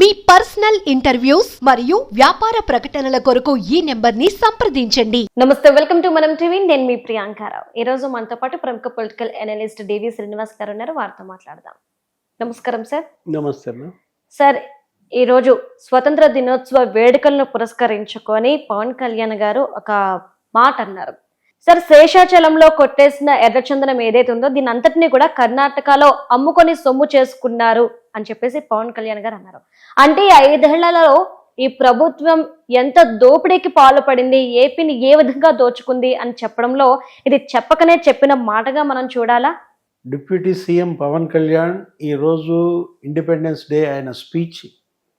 మీ personal interviews మరియు వ్యాపార ప్రకటనల కొరకు ఈ నెంబర్ని సంప్రదించండి. నమస్తే వెల్కమ్ టు మనం టీవీ. నేను మీ ప్రియాంకారావు ఈ రోజు మనతో పాటు ప్రముఖ పొలిటికల్ అనలిస్ట్ డివి శ్రీనివాస్ గారు ఉన్నారు. వారితో మాట్లాడదాం. నమస్కారం సార్. నమస్తే సార్ ఈ రోజు స్వతంత్ర దినోత్సవ వేడుకలను పురస్కరించుకొని పవన్ కళ్యాణ్ గారు ఒక మాట అన్నారు. సార్ శేషాచలంలో కొట్టేసిన ఎర్రచందనం ఏదైతే ఉందో దీని అంతటినీ కూడా కర్ణాటకలో అమ్ముకొని సొమ్ము చేసుకున్నారు అని చెప్పేసి పవన్ కళ్యాణ్ గారు అన్నారు. అంటే ఈ ఐదేళ్ళలో ఈ ప్రభుత్వం ఎంత దోపిడీకి పాల్పడింది ఏపీని ఏ విధంగా దోచుకుంది అని చెప్పడంలో ఇది చెప్పకనే చెప్పిన మాటగా మనం చూడాలా? డిప్యూటీ సీఎం పవన్ కళ్యాణ్ ఈరోజు ఇండిపెండెన్స్ డే ఆయన స్పీచ్.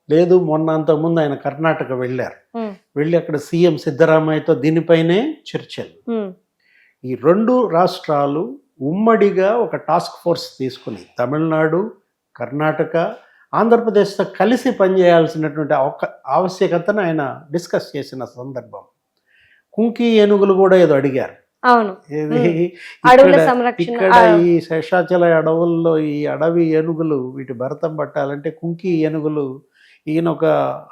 లేదు మొన్న అంతకుముందు ఆయన కర్ణాటక వెళ్ళారు. వెళ్ళి అక్కడ సీఎం సిద్ధరామయ్యతో దీనిపైనే చర్చలు. ఈ రెండు రాష్ట్రాలు ఉమ్మడిగా ఒక టాస్క్ ఫోర్స్ తీసుకుని తమిళనాడు కర్ణాటక ఆంధ్రప్రదేశ్తో కలిసి పనిచేయాల్సినటువంటి ఒక ఆవశ్యకతను ఆయన డిస్కస్ చేసిన సందర్భం. కుంకి ఏనుగులు కూడా ఏదో అడిగారు. అవును. ఇక్కడ- ఈ శేషాచల అడవుల్లో ఈ అడవి ఏనుగులు వీటి భరతం పట్టాలంటే కుంకి ఏనుగులు ఈయన ఒక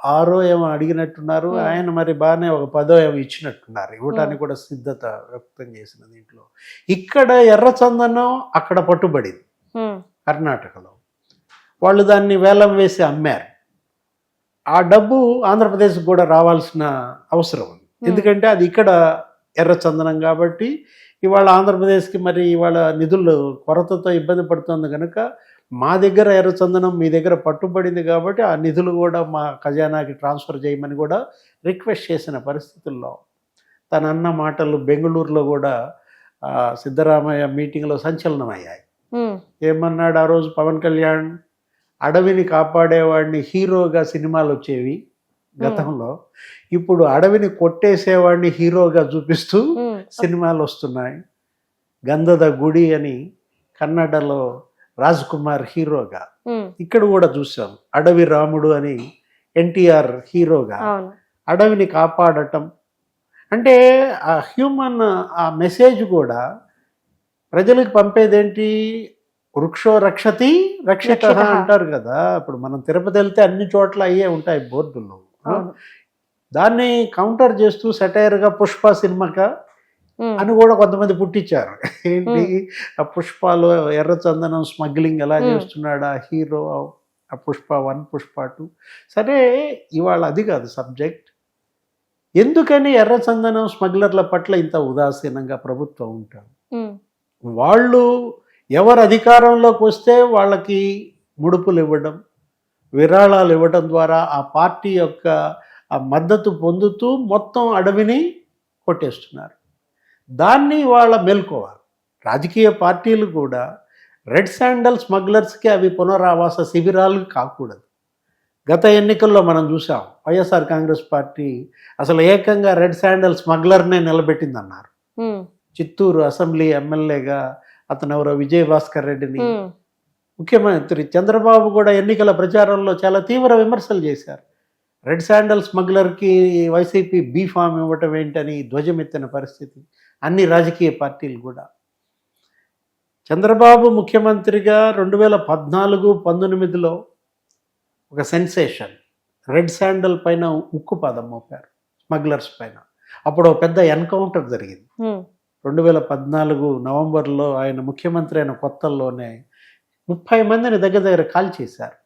ఆరో ఏమో అడిగినట్టున్నారు. Hmm. ఆయన మరి బాగానే ఒక పదో ఏమో ఇచ్చినట్టున్నారు. ఇవ్వటానికి కూడా సిద్ధత వ్యక్తం చేసిన దీంట్లో. ఇక్కడ ఎర్రచందనం అక్కడ పట్టుబడింది. ఉమ్, కర్ణాటకలో. వాళ్ళు దాన్ని వేలం వేసి అమ్మారు. ఆ డబ్బు ఆంధ్రప్రదేశ్ కూడా రావాల్సిన అవసరం ఉంది. Hmm. ఎందుకంటే అది ఇక్కడ ఎర్రచందనం కాబట్టి ఇవాళ ఆంధ్రప్రదేశ్కి మరి ఇవాళ నిధులు కొరతతో ఇబ్బంది పడుతుంది కనుక మా దగ్గర ఎర్రచందనం మీ దగ్గర పట్టుబడింది కాబట్టి ఆ నిధులు కూడా మా ఖజానాకి ట్రాన్స్ఫర్ చేయమని కూడా రిక్వెస్ట్ చేసిన పరిస్థితుల్లో తన అన్న మాటలు బెంగళూరులో కూడా సిద్ధరామయ్య మీటింగ్లో సంచలనమయ్యాయి. ఏమన్నాడు ఆ రోజు పవన్ కళ్యాణ్? అడవిని కాపాడేవాడిని హీరోగా సినిమాలు వచ్చేవి గతంలో. ఇప్పుడు అడవిని కొట్టేసేవాడిని హీరోగా చూపిస్తూ సినిమాలు వస్తున్నాయి. గంధద గుడి అని కన్నడలో రాజ్ కుమార్ హీరోగా ఇక్కడ కూడా చూసాం. అడవి రాముడు అని ఎన్టీఆర్ హీరోగా. అడవిని కాపాడటం. అంటే ఆ హ్యూమన్ ఆ మెసేజ్ కూడా ప్రజలకు పంపేదేంటి? వృక్షో రక్షతి రక్షిత రక్షితః. అంటారు కదా. ఇప్పుడు మనం తిరుపతి వెళ్తే అన్ని చోట్ల అయ్యే ఉంటాయి బోర్డులు దాన్ని కౌంటర్ చేస్తూ సెటైర్గా పుష్ప సినిమాక ఉమ్, అని కూడా కొంతమంది పుట్టించారు. ఏంటి? ఆ పుష్పాలు ఎర్రచందనం స్మగ్లింగ్ ఎలా. చేస్తున్నాడు? ఆ హీరో ఆ పుష్ప వన్ పుష్ప టూ. సరే ఇవాళ అది కాదు సబ్జెక్ట్. ఎందుకని ఎర్రచందనం స్మగ్లర్ల పట్ల ఇంత ఉదాసీనంగా ప్రభుత్వం ఉంటాం ఉమ్, వాళ్ళు ఎవరు అధికారంలోకి వస్తే వాళ్ళకి ముడుపులు ఇవ్వడం విరాళాలు ఇవ్వడం ద్వారా ఆ పార్టీ యొక్క ఆ మద్దతు పొందుతూ మొత్తం అడవిని కొట్టేస్తున్నారు. దాన్ని వాళ్ళ మేల్కోవాలి. రాజకీయ పార్టీలు కూడా రెడ్ శాండల్ స్మగ్లర్స్కి అవి పునరావాస శిబిరాలు కాకూడదు. గత ఎన్నికల్లో మనం చూసాం వైఎస్ఆర్ కాంగ్రెస్ పార్టీ అసలు ఏకంగా రెడ్ శాండల్ స్మగ్లర్నే నిలబెట్టిందన్నారు. చిత్తూరు అసెంబ్లీ ఎమ్మెల్యేగా అతను ఎవరో విజయ్ భాస్కర్ రెడ్డిని ముఖ్యమంత్రి చంద్రబాబు కూడా ఎన్నికల ప్రచారంలో చాలా తీవ్ర విమర్శలు చేశారు. రెడ్ శాండల్ స్మగ్లర్కి వైసీపీ బీ ఫామ్ ఇవ్వటం ఏంటని ధ్వజమెత్తిన పరిస్థితి. అన్ని రాజకీయ పార్టీలు కూడా. చంద్రబాబు ముఖ్యమంత్రిగా రెండు వేల పద్నాలుగు పంతొమ్మిదిలో ఒక సెన్సేషన్. రెడ్ శాండల్ పైన ఉక్కు పదం మోపారు. స్మగ్లర్స్ పైన. అప్పుడు పెద్ద ఎన్కౌంటర్ జరిగింది. రెండు వేల పద్నాలుగు నవంబర్లో ఆయన ముఖ్యమంత్రి అయిన కొత్తల్లోనే ముప్పై మందిని దగ్గర దగ్గర కాల్ చేశారు.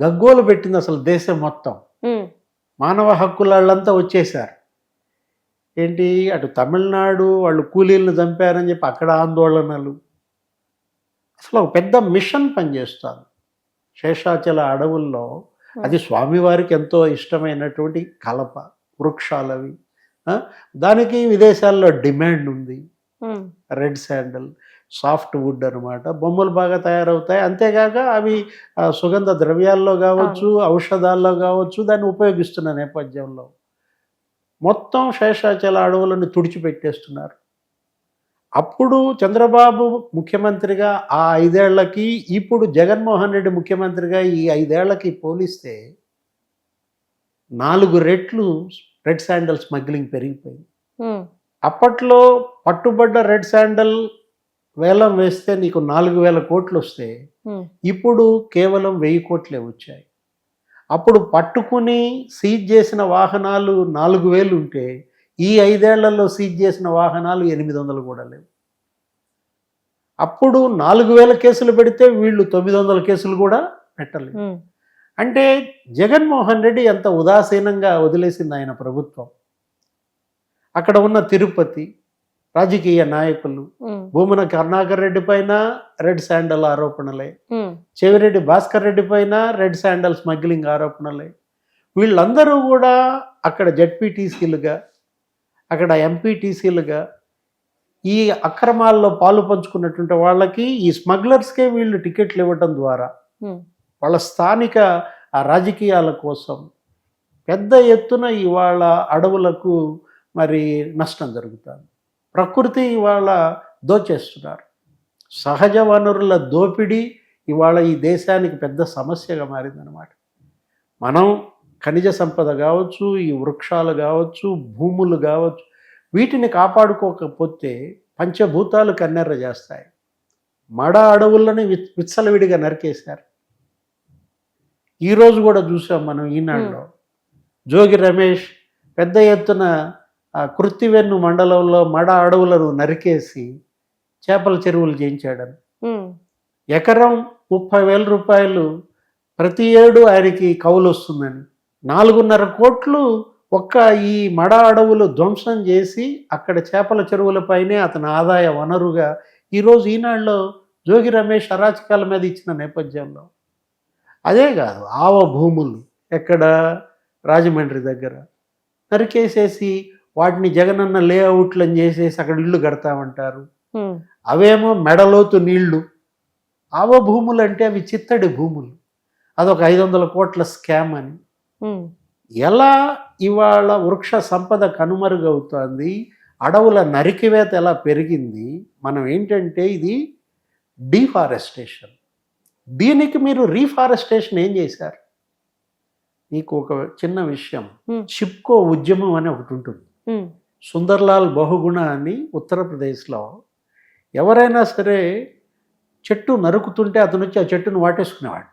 గగ్గోలు పెట్టింది అసలు దేశం మొత్తం. మానవ హక్కుల వాళ్ళంతా వచ్చేసారు ఏంటి? అటు తమిళనాడు వాళ్ళు కూలీలను చంపారని చెప్పి అక్కడ ఆందోళనలు. అసలు ఒక పెద్ద మిషన్ పనిచేస్తుంది. శేషాచల అడవుల్లో అది స్వామివారికి ఎంతో ఇష్టమైనటువంటి కలప వృక్షాలవి. దానికి విదేశాల్లో డిమాండ్ ఉంది. Um, red sandal soft wood అనమాట బొమ్మలు బాగా తయారవుతాయి. అంతేకాక అవి సుగంధ ద్రవ్యాల్లో కావచ్చు ఔషధాల్లో కావచ్చు దాన్ని ఉపయోగిస్తున్న నేపథ్యంలో. మొత్తం శేషాచల అడవులను తుడిచిపెట్టేస్తున్నారు. అప్పుడు చంద్రబాబు ముఖ్యమంత్రిగా ఆ ఐదేళ్ళకి ఇప్పుడు జగన్మోహన్ రెడ్డి ముఖ్యమంత్రిగా ఈ ఐదేళ్ళకి పోలిస్తే నాలుగు రెట్లు రెడ్ శాండల్ స్మగ్లింగ్ పెరిగిపోయింది. అప్పట్లో పట్టుబడ్డ రెడ్ శాండల్ వేలం వేస్తే నీకు నాలుగు వేల కోట్లు వస్తే ఇప్పుడు కేవలం వెయ్యి కోట్లే వచ్చాయి. అప్పుడు పట్టుకుని సీజ్ చేసిన వాహనాలు నాలుగు వేలు ఉంటే ఈ ఐదేళ్ళలో సీజ్ చేసిన వాహనాలు ఎనిమిది వందలు కూడా లేవు. అప్పుడు నాలుగు వేల కేసులు పెడితే వీళ్ళు తొమ్మిది వందల కేసులు కూడా పెట్టలేదు. అంటే జగన్మోహన్ రెడ్డి ఎంత ఉదాసీనంగా వదిలేసింది ఆయన ప్రభుత్వం. అక్కడ ఉన్న తిరుపతి రాజకీయ నాయకులు. భూమన కరుణాకర్ రెడ్డి పైన రెడ్ శాండల్ ఆరోపణలే. చెవిరెడ్డి భాస్కర్ రెడ్డి పైన రెడ్ శాండల్ స్మగ్లింగ్ ఆరోపణలే. వీళ్ళందరూ కూడా అక్కడ జడ్పీటీసీలుగా అక్కడ ఎంపీటీసీలుగా ఈ అక్రమాల్లో పాలు పంచుకున్నటువంటి వాళ్ళకి ఈ స్మగ్లర్స్కే వీళ్ళు టికెట్లు ఇవ్వటం ద్వారా వాళ్ళ స్థానిక ఆ రాజకీయాల కోసం పెద్ద ఎత్తున ఇవాళ అడవులకు మరి నష్టం జరుగుతుంది. ప్రకృతి ఇవాళ దోచేస్తున్నారు. సహజ వనరుల దోపిడీ ఇవాళ ఈ దేశానికి పెద్ద సమస్యగా మారిందనమాట మనం ఖనిజ సంపద కావచ్చు ఈ వృక్షాలు కావచ్చు భూములు కావచ్చు వీటిని కాపాడుకోకపోతే పంచభూతాలు కన్నెర్ర చేస్తాయి. మడ అడవులని విచ్ విచ్చలవిడిగా నరికేశారు. ఈరోజు కూడా చూసాం మనం ఈనాడులో. జోగి రమేష్ పెద్ద ఎత్తున ఆ కృత్తివెన్ను మండలంలో మడ అడవులను నరికేసి చేపల చెరువులు చేయించాడని. ఎకరం ముప్పై వేల రూపాయలు ప్రతి ఏడు ఆయనకి కౌలు వస్తుందని. నాలుగున్నర కోట్లు ఒక్క ఈ మడ అడవులు ధ్వంసం చేసి అక్కడ చేపల చెరువులపైనే అతని ఆదాయ వనరుగా ఈరోజు ఈనాడులో జోగి రమేష్ అరాచకాల మీద ఇచ్చిన నేపథ్యంలో. అదే కాదు ఆవ భూములు ఎక్కడ రాజమండ్రి దగ్గర నరికేసేసి వాటిని జగనన్న లేఅవుట్లను చేసేసి అక్కడ ఇళ్ళు కడతామంటారు. అవేమో మెడలోతు నీళ్ళు. ఆవ భూములు అంటే అవి చిత్తడి భూములు. అదొక ఐదు వందల కోట్ల స్కామ్ అని. ఎలా ఇవాళ వృక్ష సంపద కనుమరుగవుతోంది అడవుల నరికివేత ఎలా పెరిగింది మనం ఏంటంటే ఇది డీఫారెస్టేషన్. దీనికి మీరు రీఫారెస్టేషన్ ఏం చేశారు? మీకు ఒక చిన్న విషయం. చిప్కో ఉద్యమం అని ఒకటి ఉంటుంది. సుందర్లాల్ బహుగుణ అని ఉత్తరప్రదేశ్లో ఎవరైనా సరే చెట్టు నరుకుతుంటే అతను వచ్చి ఆ చెట్టును వాటేసుకునేవాడు.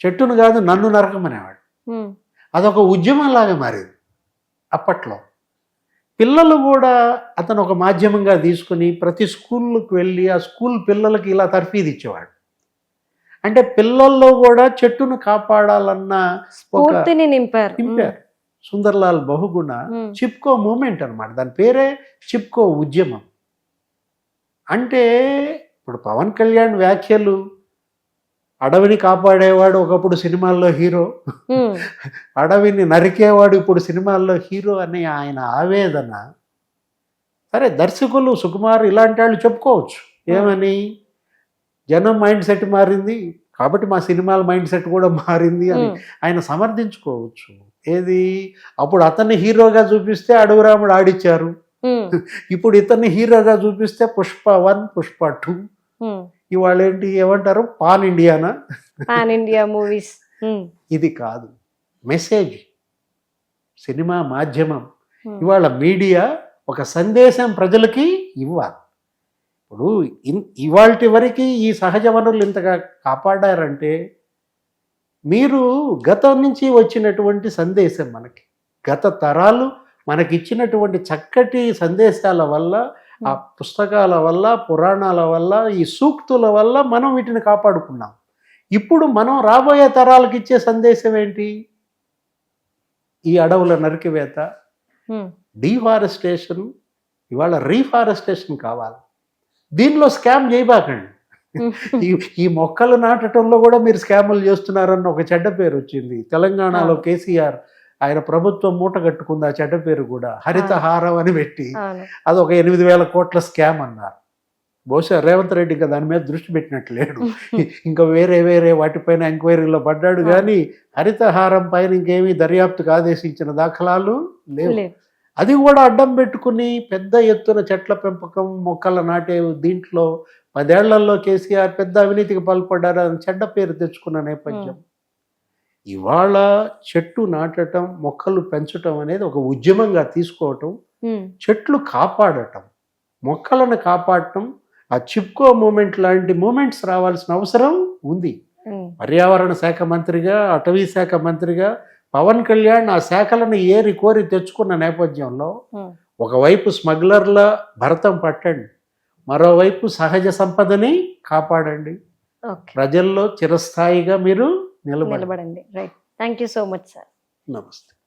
చెట్టును కాదు నన్ను నరకమనేవాడు అదొక ఉద్యమంలాగా మారింది అప్పట్లో. పిల్లలు కూడా అతను ఒక మాధ్యమంగా తీసుకుని ప్రతి స్కూల్కి వెళ్ళి ఆ స్కూల్ పిల్లలకి ఇలా తర్ఫీదు ఇచ్చేవాడు. అంటే పిల్లల్లో కూడా చెట్టును కాపాడాలన్న స్ఫూర్తిని నింపారు. నింపారు. సుందర్లాల్ బహుగుణ చిప్కో మూమెంట్ అన్నమాట. దాని పేరే చిప్కో ఉద్యమం. అంటే ఇప్పుడు పవన్ కళ్యాణ్ వ్యాఖ్యలు అడవిని కాపాడేవాడు ఒకప్పుడు సినిమాల్లో హీరో అడవిని నరికేవాడు ఇప్పుడు సినిమాల్లో హీరో అనే ఆయన ఆవేదన. సరే దర్శకులు సుకుమార్ ఇలాంటి వాళ్ళు చెప్పుకోవచ్చు. ఏమని? జనం మైండ్ సెట్ మారింది. కాబట్టి మా సినిమాల మైండ్ సెట్ కూడా మారింది అని ఆయన సమర్థించుకోవచ్చు. ఏది? అప్పుడు అతన్ని హీరోగా చూపిస్తే అడవురాముడు ఆడిచ్చారు. ఇప్పుడు ఇతన్ని హీరోగా చూపిస్తే పుష్ప వన్ పుష్ప టూ. ఇవాళ ఏంటి ఏమంటారు? Pan Indiana? Pan India movies. ఇది కాదు. మెసేజ్. సినిమా మాధ్యమం. ఇవాళ మీడియా ఒక సందేశం ప్రజలకి ఇవ్వాలి. ఇప్పుడు ఇవాల్టి వరకు ఈ సహజ వనరులు ఇంతగా కాపాడారంటే మీరు గతం నుంచి వచ్చినటువంటి సందేశం మనకి. గత తరాలు మనకిచ్చినటువంటి చక్కటి సందేశాల వల్ల ఆ పుస్తకాల వల్ల పురాణాల వల్ల ఈ సూక్తుల వల్ల మనం వీటిని కాపాడుకున్నాం. ఇప్పుడు మనం రాబోయే తరాలకు ఇచ్చే సందేశం ఏంటి? ఈ అడవుల నరికివేత డీఫారెస్టేషన్ ఇవాళ రీఫారెస్టేషన్ కావాలి. దీనిలో స్కామ్ చేయబాకండి. ఈ ఈ మొక్కలు నాటడంలో కూడా మీరు స్కాములు చేస్తున్నారన్న ఒక చెడ్డ పేరు వచ్చింది. తెలంగాణలో. కేసీఆర్ ఆయన ప్రభుత్వం మూట కట్టుకుంది ఆ చెడ్డ పేరు కూడా. హరితహారం అని పెట్టి అది ఒక ఎనిమిది వేల కోట్ల స్కామ్ అన్నారు. బహుశా రేవంత్ రెడ్డి ఇంకా దాని మీద దృష్టి పెట్టినట్టు లేడు. ఇంకా వేరే వేరే వాటిపైన ఎంక్వైరీలో పడ్డాడు కానీ హరితహారం పైన ఇంకేమీ దర్యాప్తుకు ఆదేశించిన దాఖలాలు లేవు. అది కూడా అడ్డం పెట్టుకుని పెద్ద ఎత్తున చెట్ల పెంపకం మొక్కల నాటే దీంట్లో పదేళ్ళలో కేసీఆర్ పెద్ద అవినీతికి పాల్పడ్డారు అని చెడ్డ పేరు తెచ్చుకున్న నేపథ్యం. ఇవాళ చెట్టు నాటటం మొక్కలు పెంచటం అనేది ఒక ఉద్యమంగా తీసుకోవటం చెట్లు కాపాడటం మొక్కలను కాపాడటం ఆ చిప్కో మూమెంట్ లాంటి మూమెంట్స్ రావాల్సిన అవసరం ఉంది. పర్యావరణ శాఖ మంత్రిగా అటవీ శాఖ మంత్రిగా పవన్ కళ్యాణ్ ఆ శాఖలను ఏరి కోరి తెచ్చుకున్న నేపథ్యంలో. ఒకవైపు స్మగ్లర్ల భరతం పట్టండి మరోవైపు సహజ సంపదని కాపాడండి. ప్రజల్లో చిరస్థాయిగా మీరు నిలబడండి. నిలబడండి. Right. Thank you so much sir. నమస్తే.